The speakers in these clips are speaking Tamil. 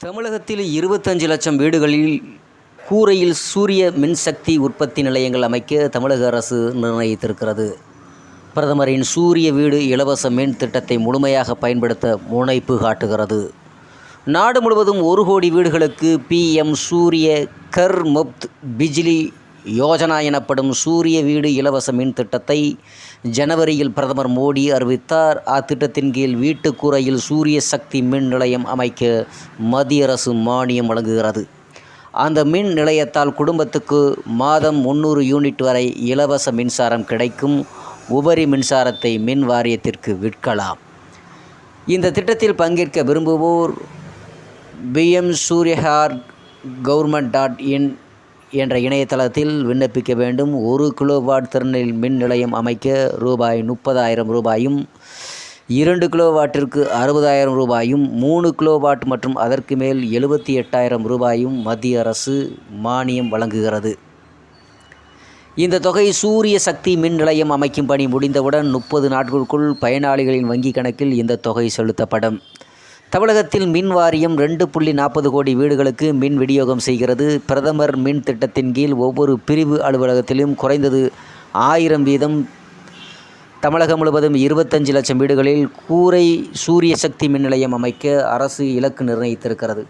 தமிழகத்தில் இருபத்தஞ்சு லட்சம் வீடுகளில் கூரையில் சூரிய மின்சக்தி உற்பத்தி நிலையங்கள் அமைக்க தமிழக அரசு நிர்ணயித்திருக்கிறது. பிரதமரின் சூரிய வீடு இலவச மின் திட்டத்தை முழுமையாக பயன்படுத்த முனைப்பு காட்டுகிறது. நாடு முழுவதும் ஒரு கோடி வீடுகளுக்கு பிஎம் சூரிய கர் முப்த் பிஜ்லி யோஜனா எனப்படும் சூரிய வீடு இலவச மின் திட்டத்தை ஜனவரியில் பிரதமர் மோடி அறிவித்தார். அத்திட்டத்தின் கீழ் வீட்டு கூரையில் சூரிய சக்தி மின் நிலையம் அமைக்க மத்திய அரசு மானியம் வழங்குகிறது. அந்த மின் நிலையத்தால் குடும்பத்துக்கு மாதம் முந்நூறு யூனிட் வரை இலவச மின்சாரம் கிடைக்கும். உபரி மின்சாரத்தை மின் வாரியத்திற்கு விற்கலாம். இந்த திட்டத்தில் பங்கேற்க விரும்புவோர் PM Suryaghar government dot in என்ற இணையதளத்தில் விண்ணப்பிக்க வேண்டும். ஒரு கிலோவாட் திறனில் மின் நிலையம் அமைக்க ரூபாய் முப்பதாயிரம் ரூபாயும் இரண்டு கிலோவாட்டிற்கு அறுபதாயிரம் ரூபாயும் மூணு கிலோவாட் மற்றும் அதற்கு மேல் எழுபத்தி எட்டாயிரம் ரூபாயும் மத்திய அரசு மானியம் வழங்குகிறது. இந்த தொகை சூரிய சக்தி மின் நிலையம் அமைக்கும் பணி முடிந்தவுடன் முப்பது நாட்களுக்குள் பயனாளிகளின் வங்கிக் கணக்கில் இந்த தொகை செலுத்தப்படும். தமிழகத்தில் மின் வாரியம் ரெண்டு புள்ளி நாற்பது கோடி வீடுகளுக்கு மின் விநியோகம் செய்கிறது. பிரதமர் மின் திட்டத்தின் கீழ் ஒவ்வொரு பிரிவு அலுவலகத்திலும் குறைந்தது ஆயிரம் வீதம் தமிழகம் முழுவதும் இருபத்தஞ்சு லட்சம் வீடுகளில் கூரை சூரிய சக்தி மின் நிலையம் அமைக்க அரசு இலக்கு நிர்ணயித்திருக்கிறது.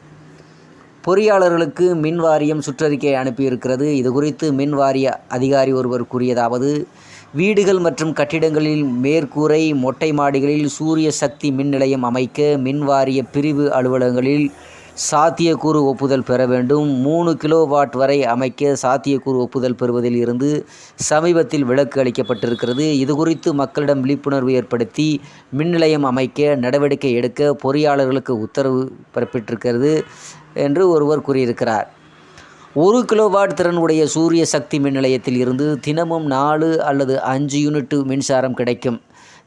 பொறியாளர்களுக்கு மின் வாரியம் சுற்றறிக்கை அனுப்பியிருக்கிறது. இது குறித்து மின் வாரிய அதிகாரி ஒருவர் கூறியதாவது வீடுகள் மற்றும் கட்டிடங்களில் மேற்கூரை மொட்டை மாடிகளில் சூரிய சக்தி மின் நிலையம் அமைக்க மின்வாரிய பிரிவு அலுவலகங்களில் சாத்தியக்கூறு ஒப்புதல் பெற வேண்டும். மூணு கிலோ வாட் வரை அமைக்க சாத்தியக்கூறு ஒப்புதல் பெறுவதில் இருந்து சமீபத்தில் விலக்கு அளிக்கப்பட்டிருக்கிறது. இது குறித்து மக்களிடம் விழிப்புணர்வு ஏற்படுத்தி மின் நிலையம் அமைக்க நடவடிக்கை எடுக்க பொறியாளர்களுக்கு உத்தரவு பிறப்பிட்டிருக்கிறது என்று ஒருவர் கூறியிருக்கிறார். ஒரு கிலோவாட் திறன் உடைய சூரிய சக்தி மின் நிலையத்தில் இருந்து தினமும் நாலு அல்லது அஞ்சு யூனிட் மின்சாரம் கிடைக்கும்.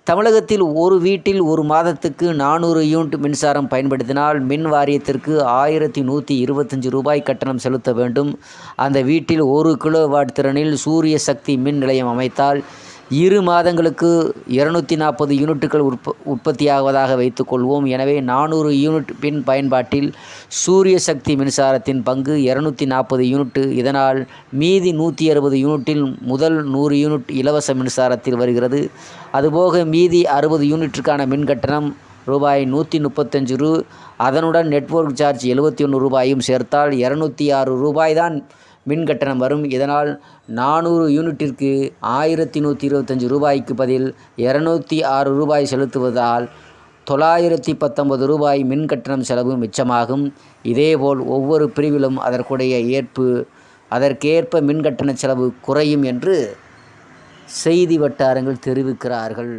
தமிழகத்தில் ஒரு வீட்டில் ஒரு மாதத்துக்கு நானூறு யூனிட் மின்சாரம் பயன்படுத்தினால் மின் வாரியத்திற்கு ஆயிரத்தி நூற்றி இருபத்தஞ்சி ரூபாய் கட்டணம் செலுத்த வேண்டும். அந்த வீட்டில் ஒரு கிலோவாட் திறனில் சூரிய சக்தி மின் நிலையம் அமைத்தால் இரு மாதங்களுக்கு இருநூற்றி நாற்பது யூனிட்டுகள் உற்ப உற்பத்தியாவதாக வைத்துக்கொள்வோம். எனவே நானூறு யூனிட் பின் பயன்பாட்டில் சூரிய சக்தி மின்சாரத்தின் பங்கு இரநூத்தி நாற்பது யூனிட்டு. இதனால் மீதி நூற்றி அறுபது யூனிட்டில் முதல் நூறு யூனிட் இலவச மின்சாரத்தில் வருகிறது. அதுபோக மீதி அறுபது யூனிட்டிற்கான மின் கட்டணம் ரூபாய் நூற்றி முப்பத்தஞ்சு ரூ. அதனுடன் நெட்வொர்க் சார்ஜ் எழுபத்தி ஒன்று ரூபாயும் சேர்த்தால் இரநூத்தி ஆறு ரூபாய் தான் மின் கட்டணம் வரும். இதனால் நானூறு யூனிட்டிற்கு ஆயிரத்தி நூற்றி இருபத்தஞ்சி ரூபாய்க்கு பதில் இரநூத்தி ஆறு ரூபாய் செலுத்துவதால் தொள்ளாயிரத்தி பத்தொன்பது ரூபாய் மின் கட்டணம் செலவு மிச்சமாகும். இதேபோல் ஒவ்வொரு பிரிவிலும் அதற்குடைய ஏற்பு அதற்கேற்ப மின் கட்டண செலவு குறையும் என்று செய்தி வட்டாரங்கள் தெரிவிக்கிறார்கள்.